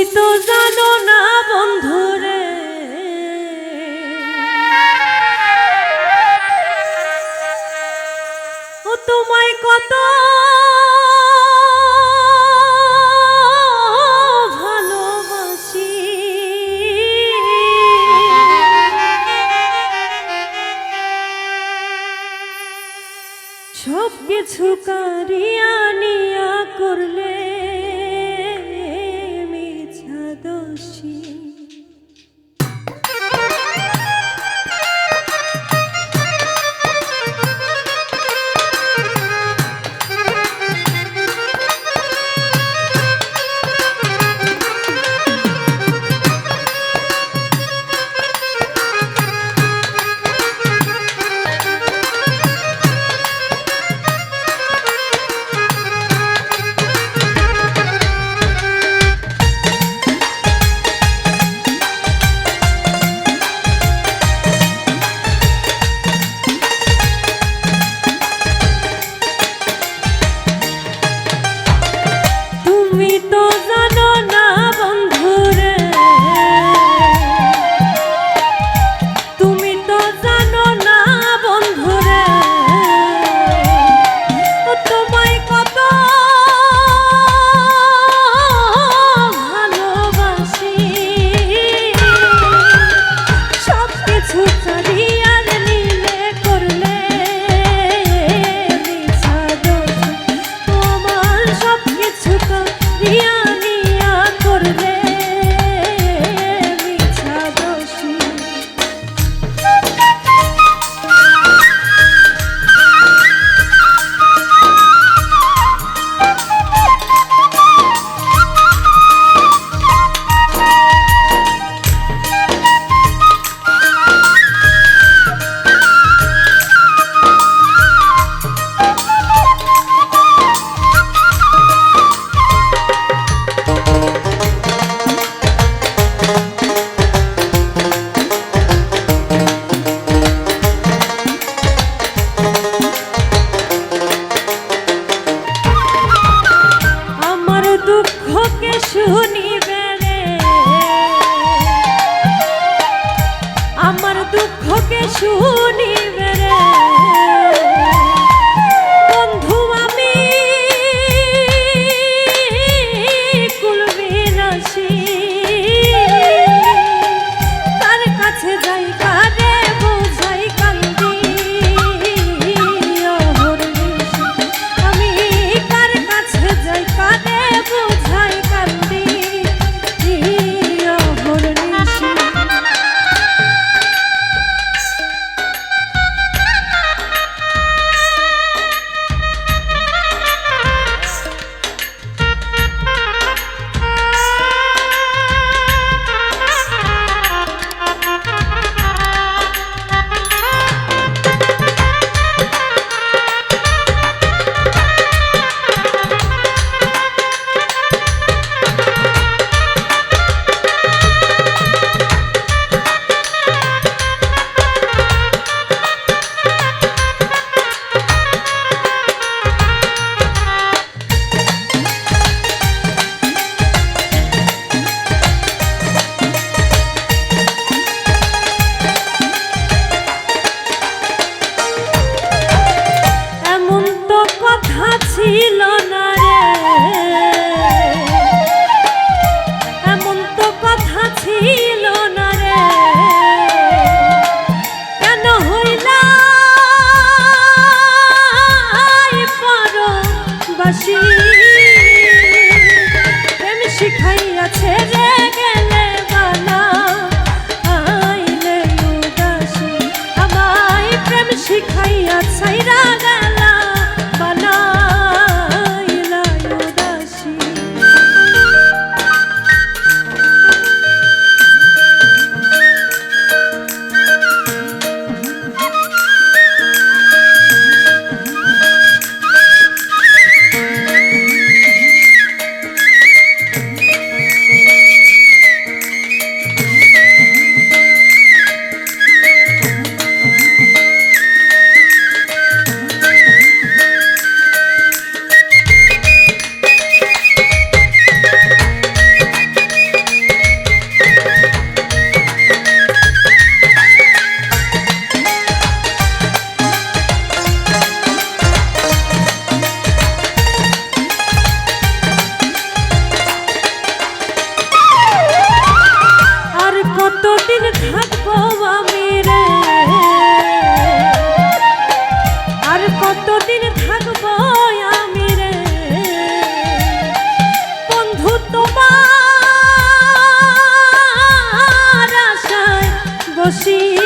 তুমি তো জানো না বন্ধুরে। ও তোমায় কত ভালোবাসি। সব কিছু কারিয়া নিয়া করলে শুনি রশি